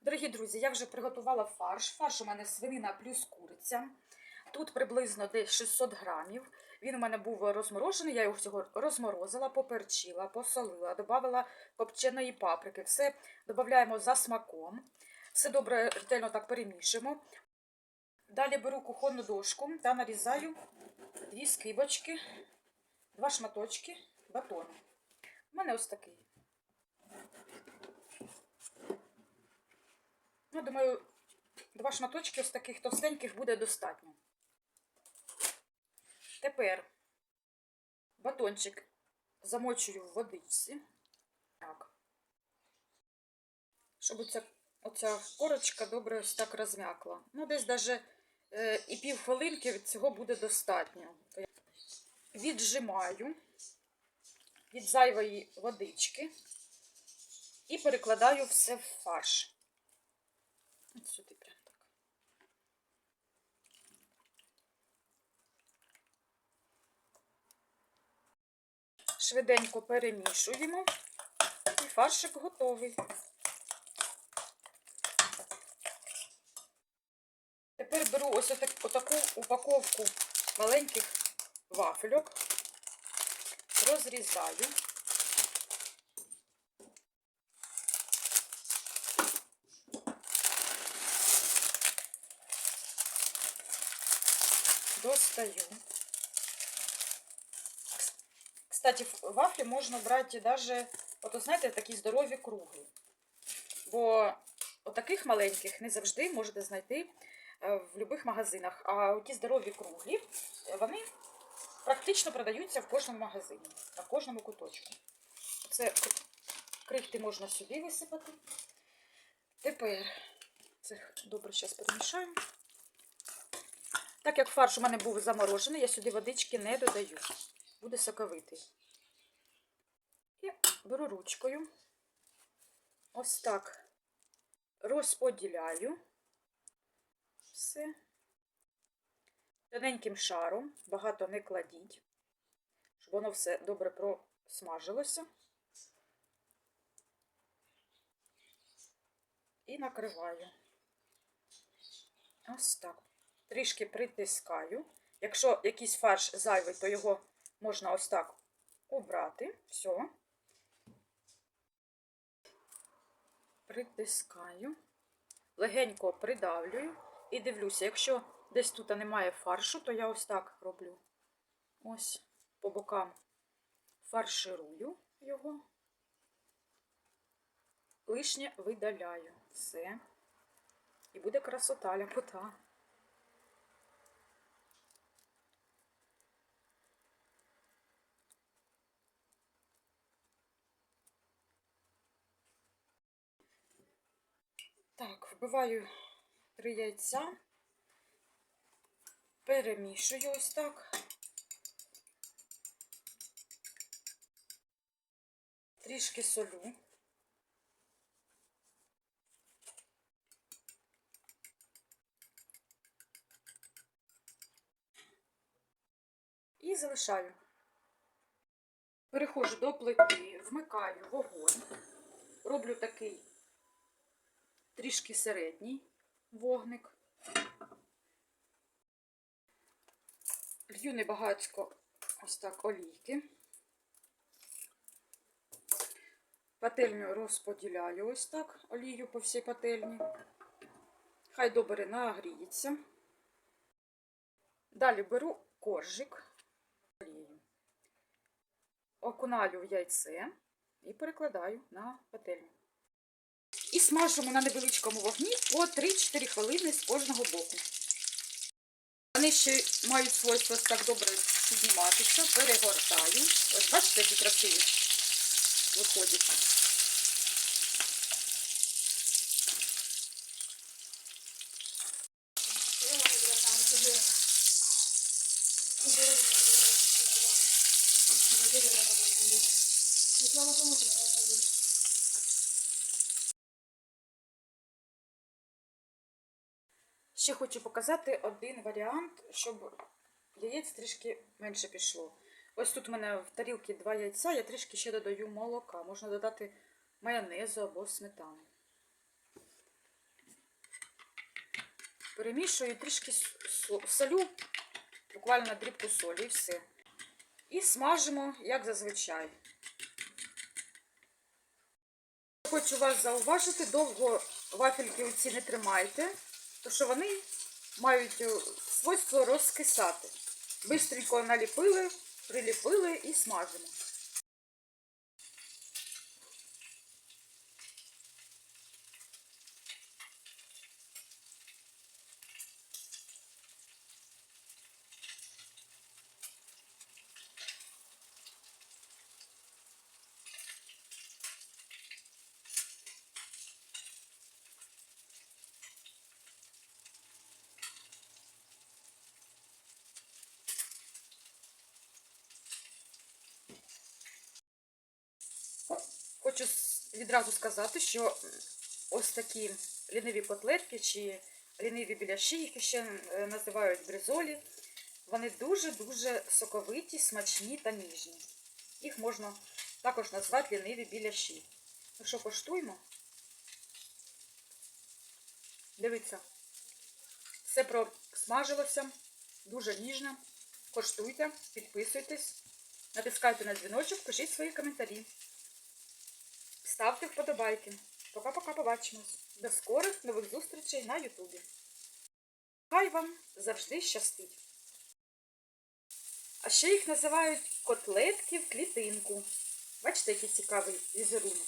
Дорогі друзі, я вже приготувала фарш. Фарш у мене свинина плюс куриця. Тут приблизно десь 600 грамів. Він у мене був розморожений, я його всього розморозила, поперчила, посолила, додала копченої паприки. Все додаємо за смаком. Все добре ретельно так перемішуємо. Далі беру кухонну дошку та нарізаю дві скибочки, два шматочки батону. У мене ось такий. Ну, думаю, два шматочки ось таких товстеньких буде достатньо. Тепер батончик замочую в водичці. Так. Щоб оця, оця корочка добре ось так розм'якла. Ну, десь даже е, і пів хвилинки цього буде достатньо. Віджимаю від зайвої водички і перекладаю все в фарш. Сюди прям так. Швиденько перемішуємо і фаршик готовий. Тепер беру ось отак, отаку упаковку маленьких вафельок, розрізаю. Достаю. Кстати, вафлі можна брати даже, от знаєте, такі здорові круги. Бо отаких маленьких не завжди можете знайти е, в будь-яких магазинах. А ті здорові круглі, е, вони практично продаються в кожному магазині, на кожному куточку. Це крихти можна сюди висипати. Тепер це добре зараз перемішаємо. Так як фарш у мене був заморожений, я сюди водички не додаю. Буде соковитий. І беру ручкою. Ось так розподіляю все. Тоненьким шаром, багато не кладіть, щоб воно все добре просмажилося. І накриваю. Ось так. Трішки притискаю. Якщо якийсь фарш зайвий, то його можна ось так убрати. Все. Притискаю. Легенько придавлюю і дивлюся, якщо десь тут немає фаршу, то я ось так роблю. Ось по бокам фарширую його. Лишнє видаляю. Все. І буде красота, ляпота. Так, вбиваю три яйця, перемішую ось так. Трішки солю. І залишаю. Переходжу до плити, вмикаю вогонь, роблю такий трішки середній вогник. Лью небагацько ось так олійки. Пательню розподіляю ось так, олію по всій пательні. Хай добре нагріється. Далі беру коржик, олію, окунаю в яйце і перекладаю на пательню. І смажимо на невеличкому вогні по 3-4 хвилини з кожного боку. Вони ще мають свойство так добре підніматися, перегортаю. Ось бачите, які красиві виходять. Ще хочу показати один варіант, щоб яєць трішки менше пішло. Ось тут у мене в тарілці два яйця, я трішки ще додаю молока. Можна додати майонезу або сметану. Перемішую трішки солю, буквально дрібку солі і все. І смажимо, як зазвичай. Хочу вас зауважити, довго вафельки оці не тримайте, тому що вони мають е, свойство розкисати. Бистренько наліпили, приліпили і смажимо. Хочу відразу сказати, що ось такі ліниві котлетки чи ліниві біляші, їх ще е, називають бризолі, вони дуже-дуже соковиті, смачні та ніжні. Їх можна також назвати ліниві біляші. Ну що, коштуємо? Дивіться, все просмажилося, дуже ніжно. Коштуйте, підписуйтесь, натискайте на дзвіночок, пишіть свої коментарі. Ставте вподобайки. Пока-пока, побачимось. До скорих нових зустрічей на Ютубі. Хай вам завжди щастить. А ще їх називають котлетки в клітинку. Бачите, який цікавий візерунок.